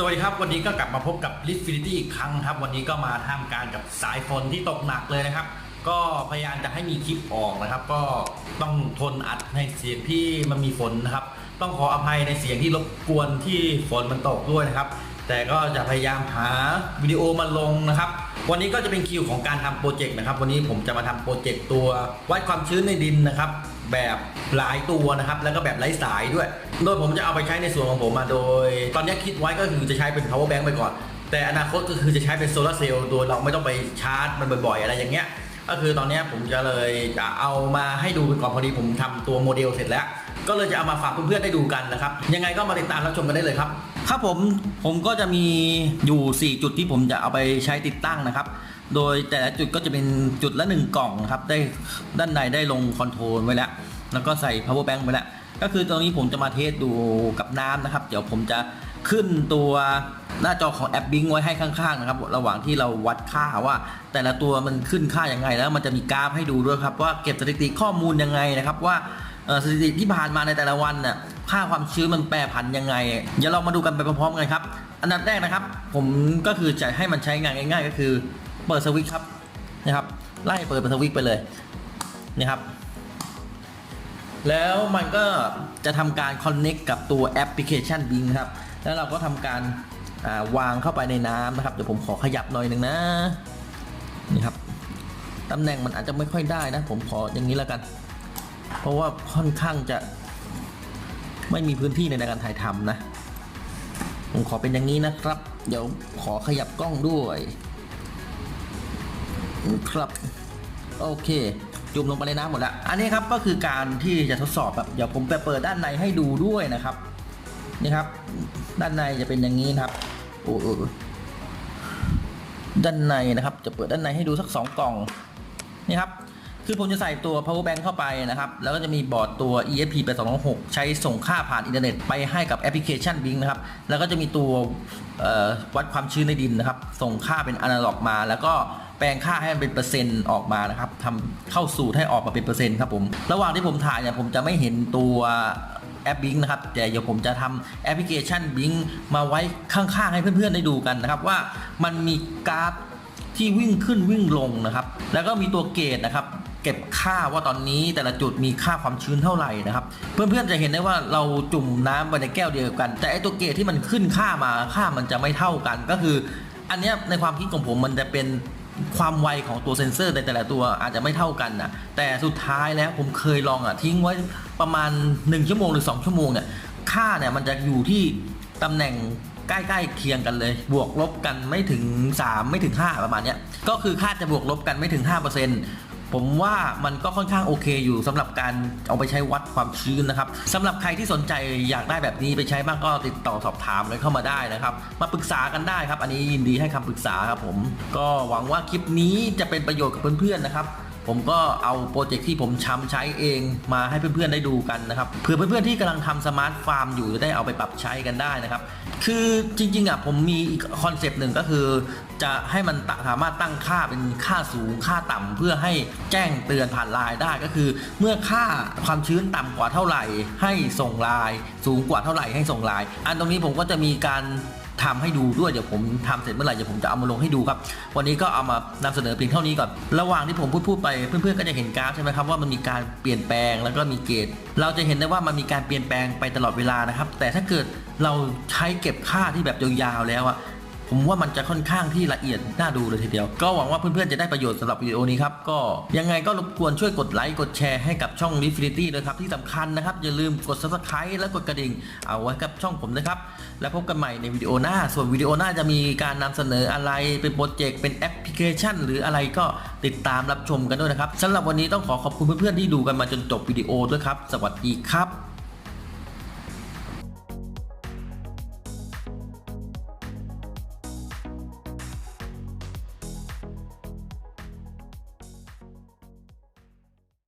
สวัสดีครับ วันนี้ก็กลับมาพบกับ l i f i n i t y อีกครั้งครับ วันนี้ก็มาท่ามกลางกับสายฝนที่ตกหนักเลยนะครับ ก็พยายามจะให้มีคลิปออกนะครับ ก็ต้องทนอัดในเสียงที่มันมีฝนนะครับ ต้องขออภัยในเสียงที่รบกวนที่ฝนมันตกด้วยนะครับ แต่ก็จะพยายามหาวิดีโอมาลงนะครับ วันนี้ก็จะเป็นคิวของการทำโปรเจกต์นะครับ วันนี้ผมจะมาทำโปรเจกต์ตัววัดความชื้นในดินนะครับ แบบหลายตัวนะครับ แล้วก็แบบไร้สายด้วย โดยผมจะเอาไปใช้ในส่วนของผมมาโดย ตอนนี้คิดไว้ก็คือจะใช้เป็น power bank ไปก่อน แต่อนาคตก็คือจะใช้เป็นโซลาร์เซลล์โดยเราไม่ต้องไปชาร์จมันบ่อยๆ อะไรอย่างเงี้ยก็คือตอนนี้ผมจะเลยจะเอามาให้ดูกันก่อนพอดีผมทำตัวโมเดลเสร็จแล้ว ก็เลยจะเอามาฝากเพื่อนๆได้ดูกันนะครับ ยังไงก็มาติดตามรับชมกันได้เลยครับครับผมผมก็จะมีอยู่ 4 จุดที่ผมจะเอาไปใช้ติดตั้งนะครับ โดยแต่ละจุดก็จะเป็นจุดละ 1 กล่องนะครับ ได้ด้านในได้ลงคอนโทรลไว้แล้ว แล้วก็ใส่ power bank ไว้แล้ว ก็คือตรงนี้ผมจะมาเทสดูกับน้ำนะครับ เดี๋ยวผมจะขึ้นตัวหน้าจอของแอปบิงไว้ให้ข้างๆนะครับ ระหว่างที่เราวัดค่าว่า แต่ละตัวมันขึ้นค่ายังไงแล้วมันจะมีกราฟให้ดูด้วยครับว่าเก็บสถิติข้อมูลยังไงนะครับว่า สถิติที่ผ่านมาในแต่ละวันน่ะค่าความชื้นมันแปรผันยังไงเดี๋ยวเรามาดูกันไปพร้อมๆกันครับ อันดับแรกนะครับ ผมก็คือจะให้มันใช้งานง่าย ๆ ก็คือเปิดสวิตช์ครับนะครับ ไล่เปิดเป็นสวิตช์ไปเลยนะครับ แล้วมันก็จะทำการ Connect กับตัวแอปพลิเคชัน Bing ครับ แล้วเราก็ทำการาวางเข้าไปในน้ำนะครับ เดี๋ยวผมขอขยับหน่อยหนึ่งนะนี่ครับตำแหน่งมันอาจจะไม่ค่อยได้นะ ผมขออย่างนี้แล้วกัน เพราะว่าค่อนข้างจะไม่มีพื้นที่ในการถ่ายทำนะ ผมขอเป็นอย่างนี้นะครับ เดี๋ยวขอขยับกล้องด้วยครับโอเคจุ่มลงไปในน้ำหมดแล้ว อันนี้ครับก็คือการที่จะทดสอบแบบเดี๋ยวผมไปเปิดด้านในให้ดูด้วยนะครับ นี่ครับ ด้านในจะเป็นอย่างนี้นครับโอ้โอ้ด้านในนะครับ จะเปิดด้านในให้ดูสักสองกล่องนี่ครับ คือผมจะใส่ตัว power bank เข้าไปนะครับ แล้วก็จะมีบอร์ดตัว ESP 8266ใช้ส่งค่าผ่านอินเทอร์เน็ตไปให้กับแอปพลิเคชัน Bing นะครับ แล้วก็จะมีตัววัดความชื้นในดินนะครับ ส่งค่าเป็นอนาล็อกมา แล้วก็แปลงค่าให้มันเป็นเปอร์เซ็นต์ออกมานะครับทำเข้าสูตรให้ออกมาเป็นเปอร์เซ็นต์ครับผม ระหว่างที่ผมถ่ายเนี่ยผมจะไม่เห็นตัวแอป Bing นะครับ แต่เดี๋ยวผมจะทำแอปพลิเคชัน Bing มาไว้ข้างๆ ให้เพื่อนๆ ได้ดูกันนะครับ ว่ามันมีกราฟที่วิ่งขึ้นวิ่งลงนะครับ แล้วก็มีตัวเกจนะครับ เก็บค่าว่าตอนนี้แต่ละจุดมีค่าความชื้นเท่าไหร่นะครับ เพื่อนๆจะเห็นได้ว่าเราจุ่มน้ำไปในแก้วเดียวกัน แต่ไอตัวเกจที่มันขึ้นค่ามาค่ามันจะไม่เท่ากัน ก็คือ อันนี้ในความคิดของผมมันจะเป็นความไวของตัวเซ็นเซอร์ในแต่ละตัวอาจจะไม่เท่ากันนะแต่สุดท้ายแล้วผมเคยลองอะทิ้งไว้ประมาณ 1 ชั่วโมงหรือ 2 ชั่วโมงเนี่ยค่าเนี่ยมันจะอยู่ที่ตำแหน่งใกล้ๆเคียงกันเลย บวกลบกันไม่ถึง 3 ไม่ถึง 5 ประมาณเนี้ยก็คือค่าจะบวกลบกันไม่ถึง 5% ผมว่ามันก็ค่อนข้างโอเคอยู่สำหรับการเอาไปใช้วัดความชื้นนะครับสำหรับใครที่สนใจอยากได้แบบนี้ไปใช้บ้างก็ติดต่อสอบถามเลยเข้ามาได้นะครับ มาปรึกษากันได้ครับ อันนี้ยินดีให้คำปรึกษาครับผม ก็หวังว่าคลิปนี้จะเป็นประโยชน์กับเพื่อนๆนะครับ ผมก็เอาโปรเจกต์ที่ผมช้ำใช้เองมาให้เพื่อนๆได้ดูกันนะครับเผื่อเพื่อนๆที่กำลังทำสมาร์ทฟาร์มอยู่จะได้เอาไปปรับใช้กันได้นะครับ คือจริงๆอะผมมีคอนเซปต์หนึ่งก็คือ จะให้มันสามารถตั้งค่าเป็นค่าสูงค่าต่ำเพื่อให้แจ้งเตือนผ่านไลน์ได้ก็คือ เมื่อค่าความชื้นต่ำกว่าเท่าไหร่ ให้ส่งไลน์สูงกว่าเท่าไหร่ให้ส่งไลน์อันตรงนี้ผมก็จะมีการ ทำให้ดูด้วยเดี๋ยวผมทำเสร็จเมื่อไหร่เดี๋ยวผมจะเอามาลงให้ดูครับ วันนี้ก็เอามานำเสนอเพียงเท่านี้ก่อน ระหว่างที่ผมพูดพูดไปเพื่อนๆก็จะเห็นกราฟใช่ไหมครับว่ามันมีการเปลี่ยนแปลงแล้วก็มีเกณฑ์เราจะเห็นได้ว่ามันมีการเปลี่ยนแปลงไปตลอดเวลานะครับ แต่ถ้าเกิดเราใช้เก็บค่าที่แบบยาวๆแล้วอะ ผมว่ามันจะค่อนข้างที่ละเอียดน่าดูเลยทีเดียว ก็หวังว่าเพื่อนๆจะได้ประโยชน์สำหรับวิดีโอนี้ครับ ก็ยังไงก็รบกวนช่วยกดไลค์กดแชร์ให้กับช่อง l i f i n i t y ด้วยครับ ที่สำคัญนะครับ อย่าลืมกด subscribe และกดกระดิ่ง เอาไว้กับช่องผมนะครับ แล้วพบกันใหม่ในวิดีโอหน้า ส่วนวิดีโอหน้าจะมีการนำเสนออะไรเป็นโปรเจกต์เป็นแอปพลิเคชัน หรืออะไรก็ติดตามรับชมกันด้วยนะครับสำหรับวันนี้ต้องขอขอบคุณเพื่อนๆที่ดูกันมาจนจบวิดีโอด้วยครับ สวัสดีครับ